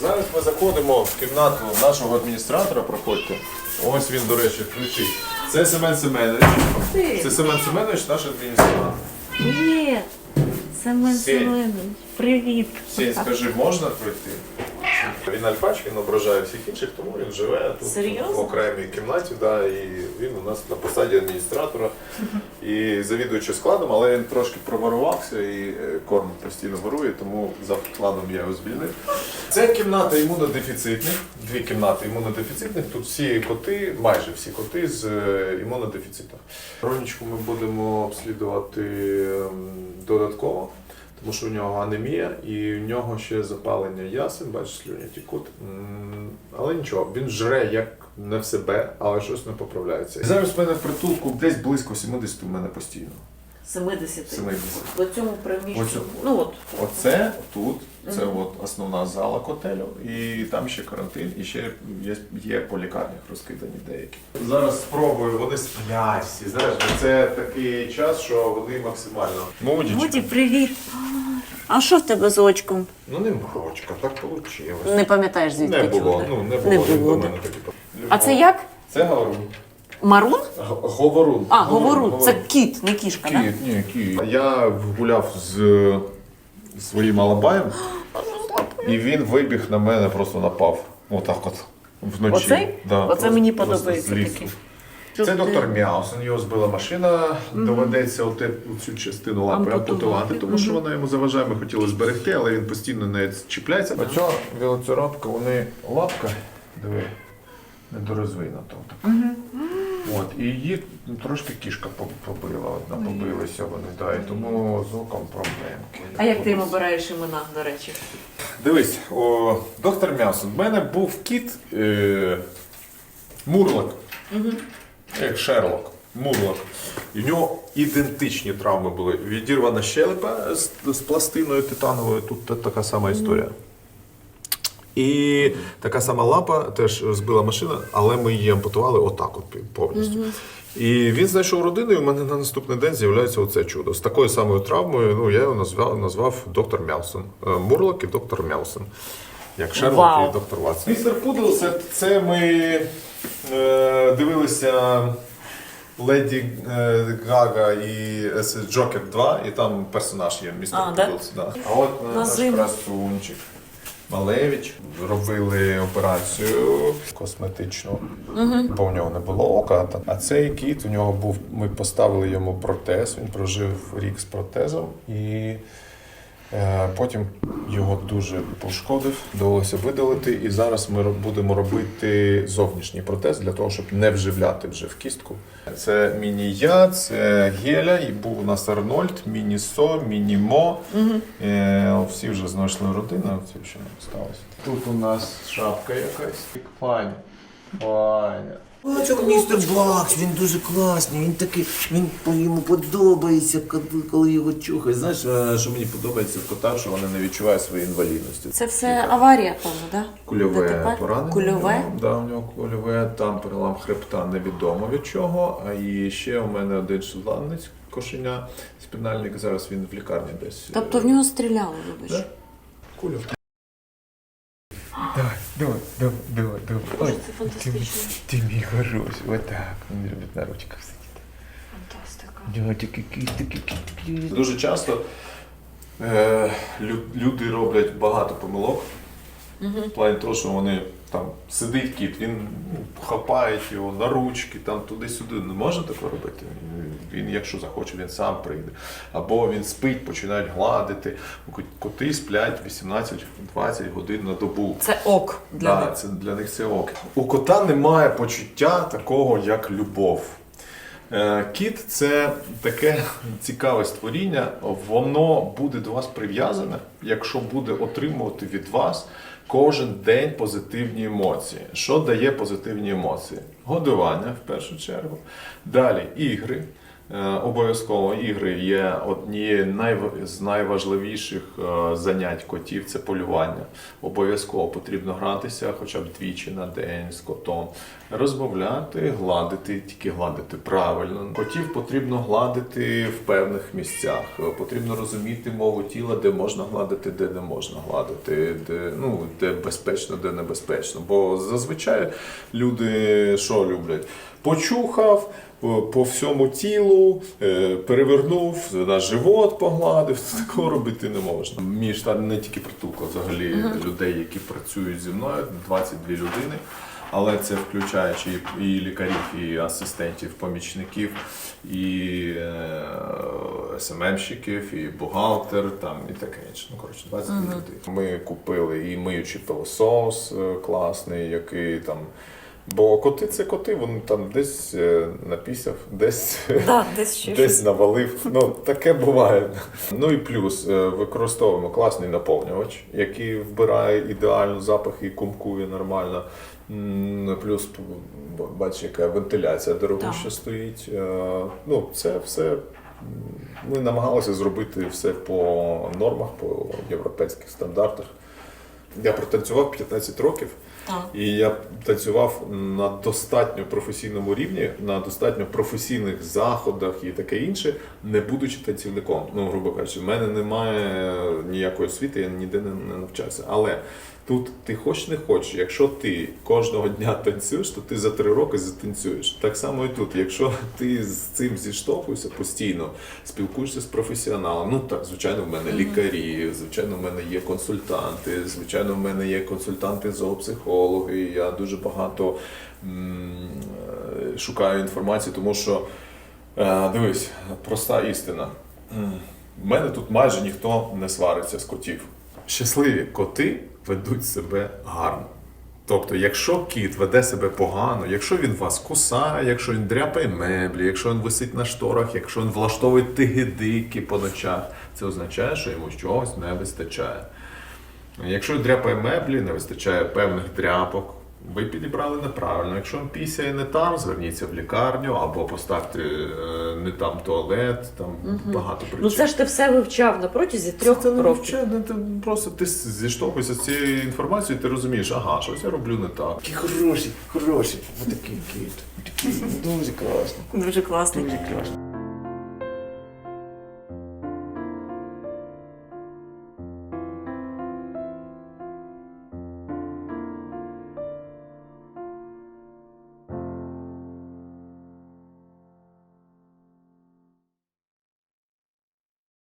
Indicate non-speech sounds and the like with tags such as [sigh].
Зараз ми заходимо в кімнату нашого адміністратора. Проходьте. Ось він, до речі, включить. Це Семен Семенович. Це Семен Семенович, наш адміністратор. Привіт! Семен Сень. Семенович, привіт! Сінь, скажи, можна пройти? Він альпач, він ображає всіх інших, тому він живе тут Серйозно? в окремій кімнаті, да, і він у нас на посаді адміністратора [laughs] і завідуючи складом, але він трошки промарувався і е, корм постійно ворує, тому за вкладом я його звільнив. Це кімната імунодефіцитних, дві кімнати імунодефіцитних. Тут всі коти, майже всі коти з е, імунодефіцитом. Ронічку ми будемо обслідувати ем, додатково. Тому що у нього анемія і у нього ще запалення ясен, бачиш, слюні тікуть. Але нічого, він жре як не в себе, але щось не поправляється. Зараз в мене в притулку десь близько 70 у мене постійно. 70. 70. В цьому приміщенні. Ну от. Оце тут, це от основна зала котелю, і там ще карантин, і ще є, є по лікарнях розкидані деякі. Зараз спробую, вони сплять всі. Знаєш, це такий час, що вони максимально. Моді, привіт! А що в тебе з очком? Ну не морочка, так вийшло. Не пам'ятаєш звідки Не було, чути? ну не було, Не він було, до мене тоді. А це як? Це говорун. Марун? Г- Говорун. А, говорун. Це кіт, не кішка, так? Кіт, ні, кіт. Я гуляв з своїм алабаєм, і він вибіг на мене, просто напав. Отак от. Вночі. Оцей? Да, Оце просто- мені подобається з лісу. такий. Це доктор Мяусен, його збила машина. Доведеться оте, цю частину лапи Ампутувати. ампутувати, тому що вона йому заважає. Ми хотіли зберегти, але він постійно не чіпляється. Оця велоцирапка, вони лапка, диви, недорозвинута. Угу. От, і її трошки кішка побила, одна побилися вони, да, і тому з оком проблемки. А як ти їм обираєш імена, до речі? Дивись, о, доктор Мясон, в мене був кіт е, Мурлок. Як Шерлок. Мурлок. І в нього ідентичні травми були. Відірвана щелепа з, з пластиною титановою, тут така сама історія. І така сама лапа теж збила машина, але ми її ампутували отак от повністю. І він знайшов родину, і в мене на наступний день з'являється оце чудо. З такою самою травмою, ну я його назвав, назвав доктор Мяусон. Е, Мурлок і доктор Мяусон. Як Шерлок Вау. і доктор Ватсон. Містер Пудл, це, це ми дивилися Леді е, Гага і е, Джокер 2, і там персонаж є, містер А, да? А от е, На наш зиму. красунчик. Малевич робили операцію косметичну, бо в нього не було ока. Та- А цей кіт у нього був. Ми поставили йому протез. Він прожив рік з протезом і е, потім його дуже пошкодив, довелося видалити. І зараз ми будемо робити зовнішній протез для того, щоб не вживляти вже в кістку. Це міні-я, це геля, і був у нас Арнольд, міні-со, міні-мо. Е, всі вже знайшли родину, це ще не сталося. Тут у нас шапка якась. Файна. Файна. Бачу, містер Бакс, він дуже класний, він такий, він йому подобається, коли- коли його чухають. Знаєш, е, що мені подобається в котах, що вони не відчувають своєї інвалідності. Це все аварія, певно, так? Кульове ДТП? поранення. Кульове? Да, у нього кульове, там перелам хребта невідомо від чого. А і ще у мене один шотландець, кошеня, спінальник, зараз він в лікарні десь. Тобто в нього стріляли, вибач. Да? Кульов. Давай, давай, давай, давай, давай. Ой, фантастично. Ти мій хороший, отак. Він любить на ручках сидіти. Фантастика. У нього. Дуже часто е, лю- люди роблять багато помилок. В плані того, що вони там сидить кіт, він ну, хапає його на ручки, там туди-сюди. Не може такого робити. Він, якщо захоче, він сам прийде. Або він спить, починають гладити. Коти сплять 18-20 годин на добу. Це ок для Да, них. це для них це ок. У кота немає почуття такого, як любов. Е, Кіт це таке цікаве створіння. Воно буде до вас прив'язане, якщо буде отримувати від вас кожен день позитивні емоції. Що дає позитивні емоції? Годування в першу чергу. Далі ігри. Е, Обов'язково ігри є однією з найважливіших е, занять котів це полювання. Обов'язково потрібно гратися хоча б двічі на день з котом, розмовляти, гладити, тільки гладити правильно. Котів потрібно гладити в певних місцях. Е, Потрібно розуміти мову тіла, де можна гладити, де не можна гладити, де, ну, де безпечно, де небезпечно. Бо зазвичай люди що люблять? Почухав по- по всьому тілу, е, перевернув, на живот погладив. [laughs] Такого робити не можна. Мій штат не тільки притулка, взагалі людей, які працюють зі мною, 22 людини. Але це включаючи і лікарів, і асистентів, помічників, і е, СММщиків, і бухгалтер, там і таке інше. Ну коротше, 22 людей. Ми купили і миючий пилосос е, класний, який там. Бо коти це коти, вони там десь е, напісяв, десь, Да, десь ще десь щось. навалив. Ну, таке буває. Ну і плюс е, використовуємо класний наповнювач, який вбирає ідеально запах і кумкує нормально. Плюс бачиш, яка вентиляція дорогуща стоїть. Е, Ну, це все. Ми намагалися зробити все по нормах, по європейських стандартах. Я протанцював 15 років. Так. І я танцював на достатньо професійному рівні, на достатньо професійних заходах і таке інше, не будучи танцівником. Ну, грубо кажучи, в мене немає ніякої освіти, я ніде не, не навчався. Але тут ти хоч не хочеш, якщо ти кожного дня танцюєш, то ти за три роки затанцюєш. Так само і тут. Якщо ти з цим зіштовхуєшся постійно, спілкуєшся з професіоналом. Ну так, звичайно, в мене лікарі, звичайно, в мене є консультанти, звичайно, в мене є консультанти зоопсихологи. Я дуже багато м, шукаю інформації, тому що е, дивись, проста істина. В мене тут майже ніхто не свариться з котів. Щасливі коти ведуть себе гарно. Тобто, якщо кіт веде себе погано, якщо він вас кусає, якщо він дряпає меблі, якщо він висить на шторах, якщо він влаштовує тигидики по ночах, це означає, що йому чогось не вистачає. Якщо дряпає меблі, не вистачає певних дряпок, ви підібрали неправильно. Якщо він пісяє не там, зверніться в лікарню або поставте е, не там туалет, там багато причин. Ну це ж ти все вивчав на протязі трьох Це не років. вче- не- ти просто ти зіштовхуєшся з цією інформацією, ти розумієш, ага, щось я роблю не так. Такий хороший, хороший, отакий кіт. Такий дуже класний. Дуже класний. Дуже класний.